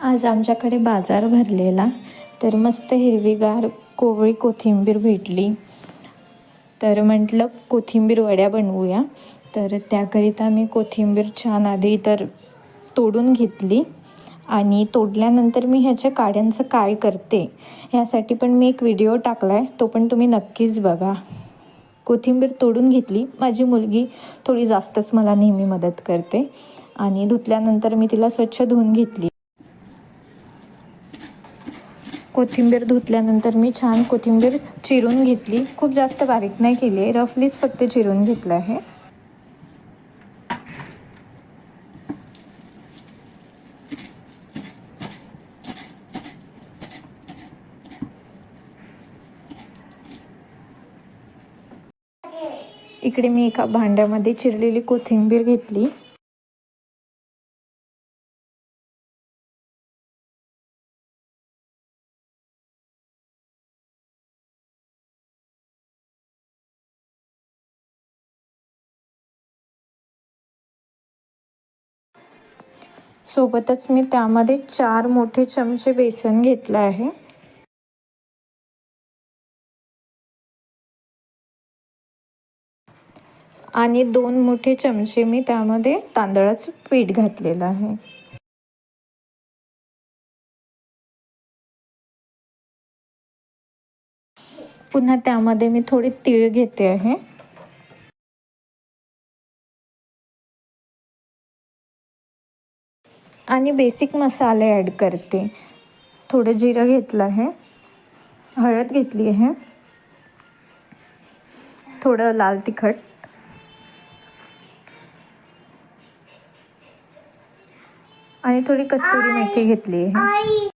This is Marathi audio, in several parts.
आज आमच्याकडे बाजार भरलेला. तर मस्त हिरवीगार कोवळी कोथिंबीर भेटली. तर म्हटलं कोथिंबीर वड्या बनवूया. तर त्याकरिता मी कोथिंबीर छान आधी तर तोडून घेतली. आणि तोडल्यानंतर मी ह्याच्या काड्यांचं काय करते ह्यासाठी पण मी एक व्हिडिओ टाकला आहे तो पण तुम्ही नक्कीच बघा. कोथिंबीर तोडून घेतली. माझी मुलगी थोडी जास्तच मला नेहमी मदत करते. आणि धुतल्यानंतर मी तिला स्वच्छ धुवून घेतली. कोथिंबीर धुतल्यानंतर मी छान कोथिंबीर चिरून घेतली. खूप जास्त बारीक नाही केली आहे. रफलीच फक्त चिरून घेतलं आहे. इकडे मी एका भांड्यामध्ये चिरलेली कोथिंबीर घेतली. सोबतच मी त्यामध्ये चार मोठे चमचे बेसन घेतलं आहे. आणि दोन मोठे चमचे मी त्यामध्ये तांदळाचं पीठ घातलेलं आहे. पुन्हा त्यामध्ये मी थोडी तीळ घेते आहे. आणि बेसिक मसाले ॲड करते. थोडं जिरं घेतलं आहे. हळद घेतली आहे. थोडं लाल तिखट. आणि थोडी कस्तुरी मेथी घेतली आहे.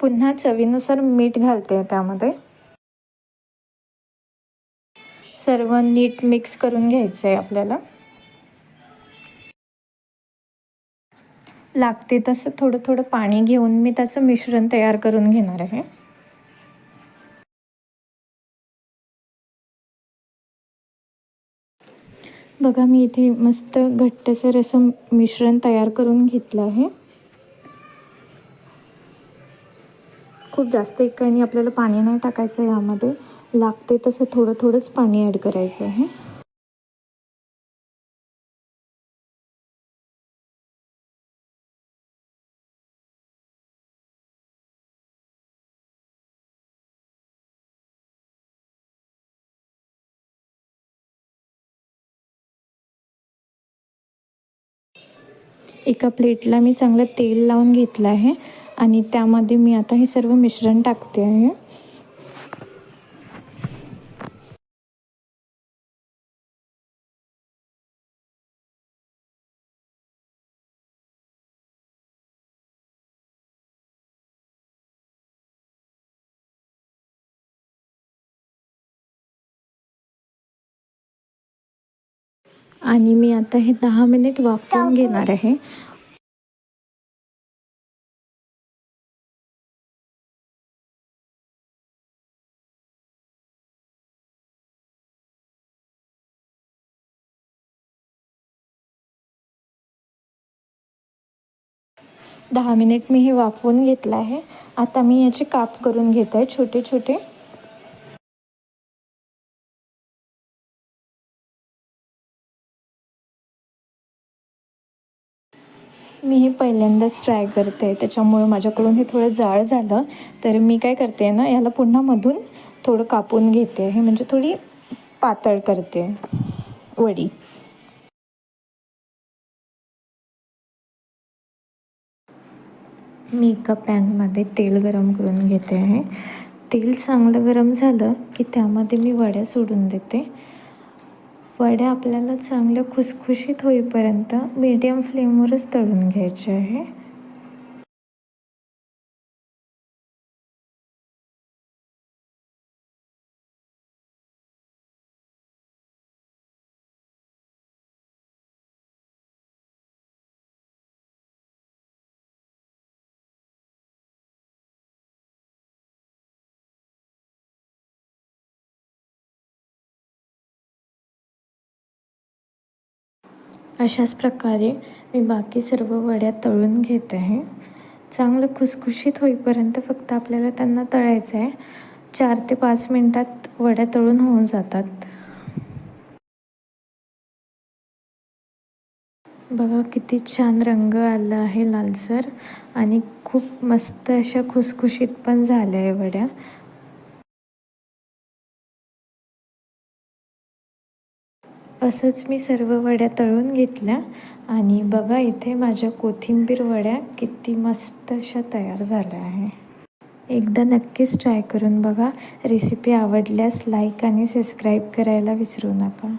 पुन्हा चवीनुसार मीठ घालते त्यामध्ये. सर्व नीट मिक्स करून घ्यायचं आहे आपल्याला. लागते तसं थोडं थोडं पाणी घेऊन मी त्याचं मिश्रण तयार करून घेणार आहे. बघा मी इथे मस्त घट्टसर असं मिश्रण तयार करून घेतलं आहे. खूप जास्त एकाने आपल्याला पाणी नाही टाकायचं यामध्ये. लागते तसं थोडं थोडंच पाणी ॲड करायचं आहे. एका प्लेटला मी चांगलं तेल लावून घेतलं आहे आणि त्यामध्ये मी आता हे सर्व मिश्रण टाकते आहे. आणि मी आता हे दहा मिनिट वाफवून घेणार आहे. दहा मिनिट मी हे वाफवून घेतलं आहे. आता मी याचे काप करून घेत आहे छोटे छोटे मी हे पहिल्यांदाच ट्राय करते. आहे त्याच्यामुळे माझ्याकडून हे थोडं जाळ झालं. तर मी काय करते ना याला पुन्हा मधून थोडं कापून घेते. आहे म्हणजे थोडी पातळ करते वडी. मी एका पॅनमध्ये तेल गरम करून घेते. आहे तेल चांगलं गरम झालं की त्यामध्ये मी वड्या सोडून देते. वड्या आपल्याला चांगल्या खुसखुशीत होईपर्यंत मीडियम फ्लेमवरच तळून घ्यायचे आहे. अशाच प्रकारे मी बाकी सर्व वड्या तळून घेत आहे. चांगलं खुसखुशीत होईपर्यंत फक्त आपल्याला त्यांना तळायचं आहे. चार ते पाच मिनटात वड्या तळून होऊन जातात. बघा किती छान रंग आला आहे लालसर आणि खूप मस्त अशा खुसखुशीत पण झाल्या आहे वड्या. असंच मी सर्व वड्या तळून घेतल्या आणि बघा इथे माझ्या कोथिंबीर वड्या किती मस्त अशा तयार झाल्या आहे एकदा नक्कीच ट्राय करून बघा. रेसिपी आवडल्यास लाईक आणि सबस्क्राईब करायला विसरू नका.